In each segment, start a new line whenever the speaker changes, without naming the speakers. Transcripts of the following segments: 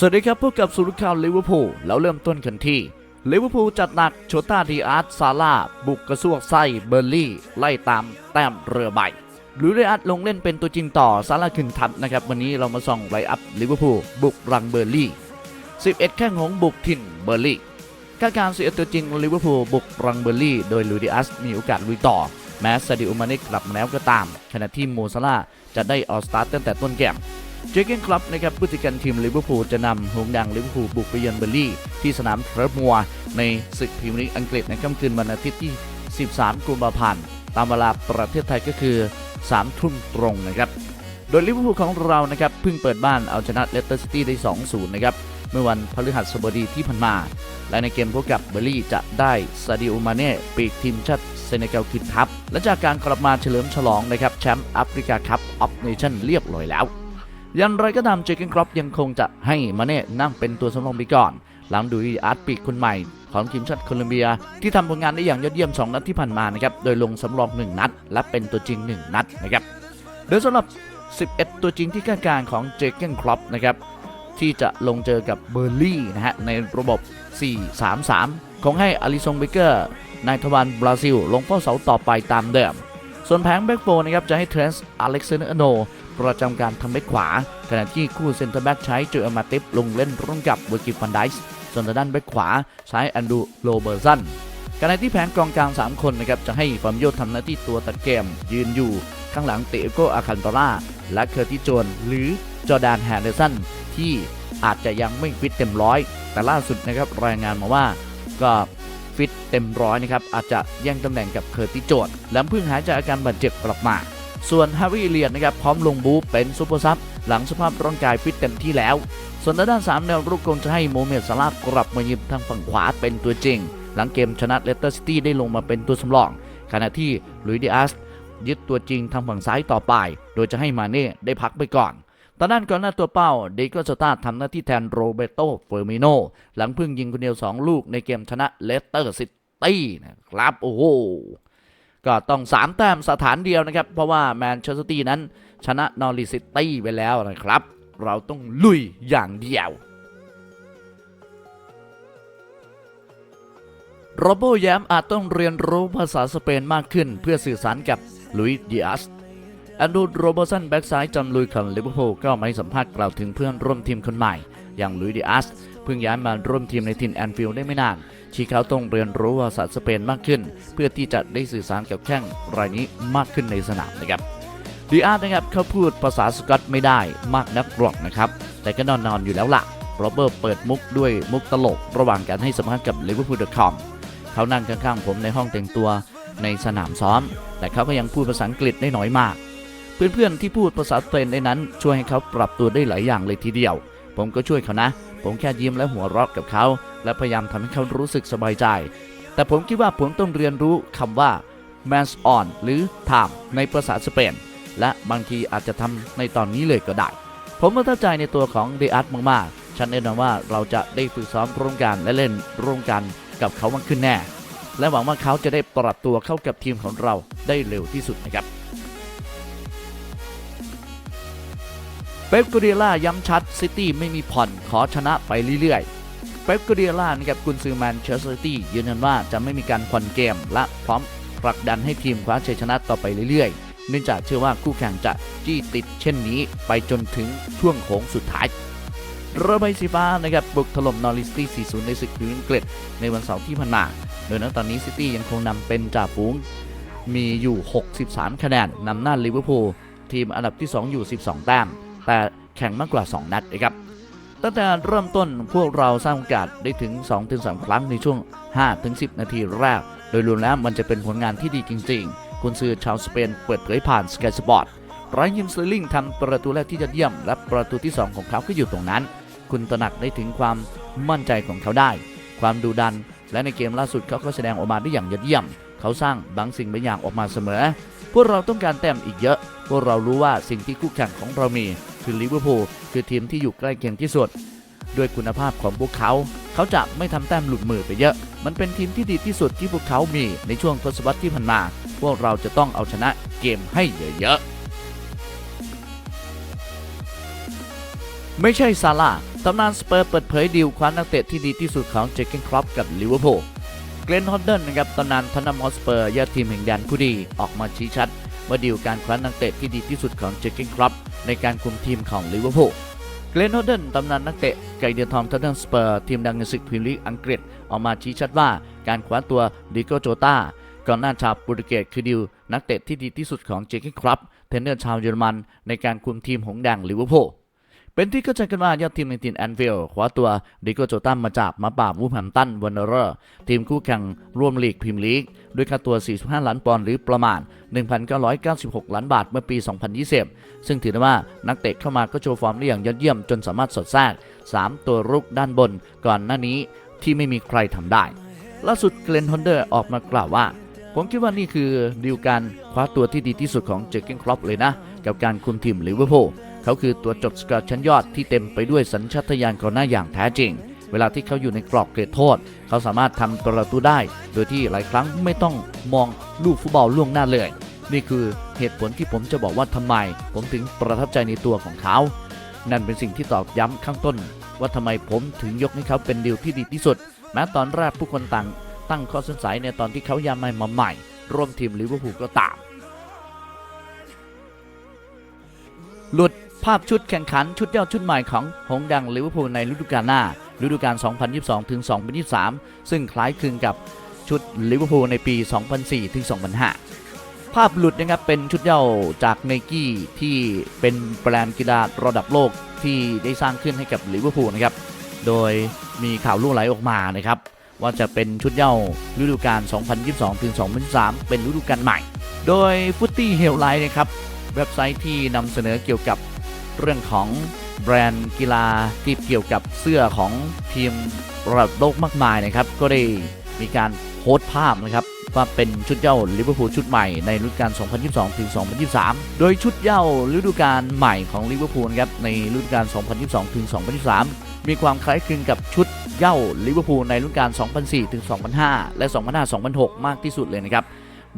สวัสดีครับพบกับสุรข่าวลิเวอร์พูลแล้วเริ่มต้นกันที่ลิเวอร์พูลจัดหนักโชต้าดีอาร์ตซาร่าบุกกระซวกไส้เบอร์ลี่ ไล่ตามแต้มเรือใบลูเรอัตลงเล่นเป็นตัวจริงต่อซาร่าขึ้นทัพนะครับ วันนี้เรามาส่องไลอัพลิเวอร์พูลบุกรังเบอร์ลี่ 11 แข้งของบุกถิ่นเบอร์ลี่คาการณ์11ตัวจริงลิเวอร์พูลบุกรังเบอร์ลี่ โดยลูดิอัสมีโอกาสลุยต่อ แม้ซาดิโอมาเนกกลับมาแล้วก็ตาม ขณะที่โมซาร่าจะได้ออสตาร์ตั้งแต่ต้นเกม เจเกนคลับนะครับผู้จัดการทีมลิเวอร์พูลจะนำหงดังลิเวอร์พูลบุกไปเยือนเบอร์ลี่ ที่สนามเทรมัวในศึกพรีเมียร์ลีกอังกฤษในค่ำคืนวันอาทิตย์ที่ 13 กุมภาพันธ์ตามเวลาประเทศไทยก็คือ 3 ทุ่มตรงนะครับโดยลิเวอร์พูลของเรานะครับเพิ่งเปิดบ้านเอาชนะเลสเตอร์ซิตี้ได้ 2-0 นะครับเมื่อวันพฤหัสบดีที่ผ่านมา และในเกมพบกับเบอร์ลี่จะได้ซาดิโอมาเน่ปีกทีมชาติเซเนกัลคิดทัพและจากการกลับมาเฉลิมฉลองนะครับแชมป์แอฟริกาคัพออฟเนชั่นเรียบร้อยแล้ว อยันไรก็ตามเจเกนครอปยังคงจะให้มาเน่นั่งเป็นตัวสำรองไปก่อน หลังดูอาร์ตปีกคนใหม่ของทีมชาติโคลอมเบีย ที่ทำผลงานได้อย่างยอดเยี่ยม 2 นัดที่ผ่านมานะครับ โดยลงสำรอง 1 นัด และเป็นตัวจริง 1 นัดนะครับ โดยสำหรับ 11 ตัวจริงที่กลางๆของเจเกนครอปนะครับที่จะลงเจอกับเบอร์ลี่นะฮะในระบบ 4-3-3คงให้อลิซงเบเกอร์นายทวารบราซิล ลงเฝ้าเสาต่อไปตามเดิม ส่วนแผงแบ็กโฟนะครับจะให้เทรนส์อเล็กซานเดอร์โน ประจำการทำแบ็กขวา ขณะที่คู่เซนเตอร์แบ็กใช้เจออามาติฟลงเล่นร่วมกับเวอร์กิฟฟันไดส์ส่วนทางด้านแบ็กขวาใช้อันดูโรเบอร์สันขณะที่แผงกองกลาง 3 คนนะครับจะให้ฟามโยทำหน้าที่ตัวตัดเกม ยืนอยู่ข้างหลังเตโกอาคันตอรา และเคอร์ติโจน หรือจอร์แดนแฮนเดอร์สันที่อาจจะยังไม่ฟิตเต็มร้อย แต่ล่าสุดนะครับรายงานมาว่าก็ฟิตเต็มร้อยนะครับอาจจะแย่งตำแหน่งกับเคอร์ติโจนและเพิ่งหายจากอาการบาดเจ็บกลับมา ส่วนฮาวิเลียนนะครับพร้อมลงบูเป็นซูเปอร์ซับหลังสภาพร่างกายฟิตเต็มที่แล้ว ส่วนด้าน3แนวรุกคงจะให้โมเมดซาลากลับมายืนทางฝั่งขวาเป็นตัวจริง หลังเกมชนะเลสเตอร์ซิตี้ได้ลงมาเป็นตัวสำรอง ขณะที่ลุยดิอัสยึดตัวจริงทางฝั่งซ้ายต่อไป โดยจะให้มาเน่ได้พักไปก่อนตอนนั้นก่อนหน้าตัวเป้าเดโกสตาทำหน้าที่แทนโรเบโตเฟอร์มิโน หลังเพิ่งยิงคนเดียว 2 ลูกในเกมชนะเลสเตอร์ซิตี้นะครับ โอ้โห ก็ต้อง 3 แต้มสถานเดียวนะครับ เพราะว่าแมนเชสเตอร์ตี้นั้นชนะนอริซิตี้ไปแล้วนะครับ เราต้องลุยอย่างเดียวโรโบแยมอาจต้องเรียนรู้ภาษาสเปนมากขึ้น เพื่อสื่อสารกับลุยส์ดิอัสแอนดูโรเบอร์สันแบ็กซ้ายจำลุยของลิเวอร์พูลก็ไม่สัมภาษณ์กล่าวถึงเพื่อนร่วมทีมคนใหม่ อย่างลุยดิอัส พิ่งย้ายมาร่วมทีมในถิ่นแอนฟิลด์ได้ไม่นาน ชี้เขาต้องเรียนรู้ภาษาสเปนมากขึ้น เพื่อที่จะได้สื่อสารกับแข้งรายนี้มากขึ้นในสนามนะครับดีอาร์นะครับเขาพูดภาษาสกอตไม่ได้มากนักหรอกนะครับ แต่ก็นอนนอนอยู่แล้วล่ะโรเบิร์ตเปิดมุกด้วยมุกตลก ระหว่างการให้สัมภาษณ์กับ liverpool.com เขานั่งข้างๆผมในห้องแต่งตัวในสนามซ้อม แต่เขาก็ยังพูดภาษาอังกฤษได้น้อยมาก เพื่อนๆที่พูดภาษาสเปนได้นั้น ช่วยให้เขาปรับตัวได้หลายอย่างเลยทีเดียว ผมก็ช่วยเขานะ ผมแค่ยิ้มและหัวเราะกับเขา และพยายามทำให้เขารู้สึกสบายใจ แต่ผมคิดว่าผมต้องเรียนรู้คำว่า man's on หรือ time ในภาษาสเปน และบางทีอาจจะทำในตอนนี้เลยก็ได้ ผมประทับใจในตัวของเดอัตมากๆ ฉันแน่นอนว่าเราจะได้ฝึกซ้อมร่วมกันและเล่นร่วมกันกับเขามากขึ้นแน่ และหวังว่าเขาจะได้ปรับตัวเข้ากับทีมของเราได้เร็วที่สุดนะครับ เป๊ปกูเดียล่าย้ำชัดซิตี้ไม่มีผ่อนขอชนะไปเรื่อยๆ เป๊ปกูเดียล่านะครับกุนซือแมนเชสเตอร์ซิตี้ยืนยันว่าจะไม่มีการผ่อนเกม และพร้อมผลักดันให้ทีมคว้าชัยชนะต่อไปเรื่อยๆ เนื่องจากเชื่อว่าคู่แข่งจะจี้ติดเช่นนี้ไปจนถึงช่วงโค้งสุดท้ายเรือใบสีฟ้านะครับบุกถล่มนอริสตี้ 4-0 ในศึกพรีเมียร์ลีกอังกฤษในวันเสาร์ที่ผ่านมา โดยณตอนนี้ซิตี้ยังคงนำเป็นจ่าฝูง มีอยู่ 63 คะแนนนำหน้าลิเวอร์พูลทีมอันดับที่ 2 อยู่ 12 แต้ม แต่แข่งมากกว่า 2 นัดนะครับตั้งแต่เริ่มต้นพวกเราสร้างโอกาสได้ถึง 2-3 ครั้งในช่วง 5-10 นาทีแรก โดยรวมแล้วมันจะเป็นผลงานที่ดีจริงๆ คุณซื้อชาวสเปนเปิดเผยผ่านสกายสปอร์ตไรยิมสลิงทำประตูแรกที่ยอดเยี่ยม และประตูที่ 2 ของเขาก็อยู่ตรงนั้น คุณตระหนักได้ถึงความมั่นใจของเขาได้ ความดุดัน และในเกมล่าสุดเขาก็แสดงออกมาได้อย่างยอดเยี่ยม เขาสร้างบางสิ่งบางอย่างออกมาเสมอ พวกเราต้องการแต้มอีกเยอะ พวกเรารู้ว่าสิ่งที่คู่แข่งของเรามี คือลิเวอร์พูลคือทีมที่อยู่ใกล้เคียงที่สุด ด้วยคุณภาพของพวกเขา เขาจะไม่ทำแต้มหลุดมือไปเยอะ มันเป็นทีมที่ดีที่สุดที่พวกเขามีในช่วงทศวรรษที่ผ่านมา พวกเราจะต้องเอาชนะเกมให้เยอะๆ ไม่ใช่ซาร่าตำนานสเปอร์เปิดเผยดีลคว้านักเตะที่ดีที่สุดของเจเกนครอปกับลิเวอร์พูลเกรนฮอดเดนนะครับตำนานทอนนัมฮอสเปอร์ยอดทีมแห่งแดนผู้ดีออกมาชี้ชัดว่าดีลการคว้านักเตะที่ดีที่สุดของเจเกนครอป ในการคุมทีมของลิเวอร์พูลเกรนฮอดเดนตำนานนักเตะไกเดียทอมทัตเทนสเปอร์ทีมดังในศึกพรีเมียร์ลีกอังกฤษออกมาชี้ชัดว่าการคว้าตัวดิโกโจตาก่อนหน้าชาวโปรตุเกสคือดิวนักเตะที่ดีที่สุดของเจเกนครับเทรนเนอร์ชาวเยอรมันในการคุมทีมหงแดงลิเวอร์พูล เป็นที่เข้าใจกันว่า ยอดทีมในทีมแอนฟิลด์คว้าตัวดิโกโจตันมาจากมาป่าวูแฮมตันวันเนอร์ ทีมคู่แข่งร่วมลีกพรีเมียร์ลีก ด้วยค่าตัว 45 ล้านปอนด์หรือประมาณ 1,996 ล้านบาทเมื่อปี 2020 ซึ่งถือได้ว่านักเตะเข้ามาก็โชว์ฟอร์มได้อย่างยอดเยี่ยมจนสามารถสอดแทรก3 ตัวรุกด้านบนก่อนหน้านี้ที่ไม่มีใครทำได้ ล่าสุดเกลนฮอนเดอร์ออกมากล่าวว่า ผมคิดว่านี่คือดีลการคว้าตัวที่ดีที่สุดของเจอเกนครอปเลยนะ กับการคุมทีมลิเวอร์พูล เขาคือตัวจบสกอร์ชั้นยอดที่เต็มไปด้วยสัญชาตญาณกองหน้าอย่างแท้จริง เวลาที่เขาอยู่ในกรอบเขตโทษ เขาสามารถทำประตูได้ โดยที่หลายครั้งไม่ต้องมองลูกฟุตบอลล่วงหน้าเลย นี่คือเหตุผลที่ผมจะบอกว่าทำไม ผมถึงประทับใจในตัวของเขา นั่นเป็นสิ่งที่ตอกย้ำข้างต้น ว่าทำไมผมถึงยกให้เขาเป็นดีลที่ดีที่สุด แม้ตอนแรกผู้คนต่างตั้งข้อสงสัยในตอนที่เขายามมาใหม่ ร่วมทีมลิเวอร์พูลก็ตามหลุด ภาพชุดแข่งขันชุดเย้าชุดใหม่ของหงดังลิเวอร์พูลในฤดูกาลหน้า ฤดูกาล 2022 ถึง 2023 ซึ่งคล้ายคลึงกับชุดลิเวอร์พูลในปี 2004 ถึง 2005 ภาพหลุดนะครับเป็นชุดเย้าจากไนกี้ที่เป็นแบรนด์กีฬาระดับโลกที่ได้สร้างขึ้นให้กับลิเวอร์พูลนะครับ โดยมีข่าวล่งไหลออกมานะครับว่าจะเป็นชุดเย้าฤดูกาล 2022 ถึง 2023 เป็นฤดูกาลใหม่ โดยฟุตตี้เฮลไลท์นะครับ เว็บไซต์ที่นำเสนอเกี่ยวกับ เรื่องของแบรนด์กีฬาที่เกี่ยวกับเสื้อของทีมระดับโลกมากมายนะครับ ก็ได้มีการโพสต์ภาพนะครับว่าเป็นชุดเย้าลิเวอร์พูลชุดใหม่ในฤดูกาล 2022 ถึง 2023 โดยชุดเย้าฤดูกาลใหม่ของลิเวอร์พูลครับในฤดูกาล 2022 ถึง 2023 มีความคล้ายคลึงกับชุดเย้าลิเวอร์พูลในฤดูกาล 2004 ถึง 2005 และ 2005-2006 มากที่สุดเลยนะครับ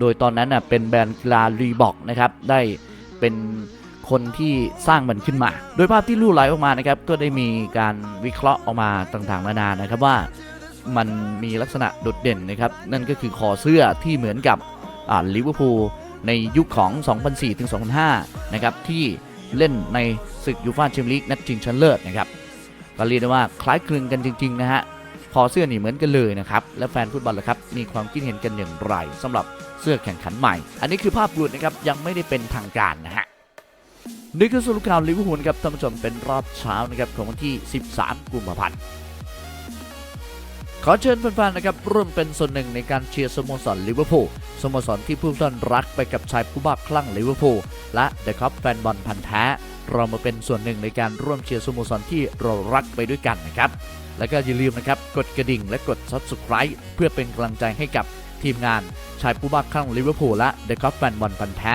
โดยตอนนั้นน่ะเป็นแบรนด์กีฬารีบอกนะครับ ได้เป็น คนที่สร้างมันขึ้นมา โดยภาพที่ลู่ไหลออกมานะครับก็ได้มีการวิเคราะห์ออกมาต่างๆนานานะครับว่ามันมีลักษณะโดดเด่นนะครับนั่นก็คือคอเสื้อที่เหมือนกับลิเวอร์พูลในยุคของ 2004ถึง2005 นะครับที่เล่นในศึกยูฟ่าแชมเปี้ยนลีกนัดชิงชนะเลิศนะครับก็เรียกได้ว่าคล้ายคลึงกันจริง ๆ นะฮะคอเสื้อนี่เหมือนกันเลยนะครับ และแฟนฟุตบอลล่ะครับ มีความคิดเห็นกันอย่างไรสำหรับเสื้อแข่งขันใหม่ อันนี้คือภาพหลุดนะครับ ยังไม่ได้เป็นทางการนะฮะ นี่คือสรุปข่าวลิเวอร์พูลครับท่านผู้ชมเป็นรอบเช้านะครับของวันที่ 13 กุมภาพันธ์ขอเชิญแฟนๆนะครับร่วมเป็นส่วนหนึ่งในการเชียร์สโมสรลิเวอร์พูลสโมสรที่ผู้ท่านรักไปกับชายผู้บ้าคลั่งลิเวอร์พูลและเดอะคัพแฟนบอลพันธ์แท้ เรามาเป็นส่วนหนึ่งในการร่วมเชียร์สโมสรที่เรารักไปด้วยกันนะครับ แล้วก็อย่าลืมนะครับกดกระดิ่งและกด subscribe เพื่อเป็นกำลังใจให้กับทีมงานชายผู้บ้าคลั่งลิเวอร์พูลและเดอะคัพแฟนบอลพันธ์แท้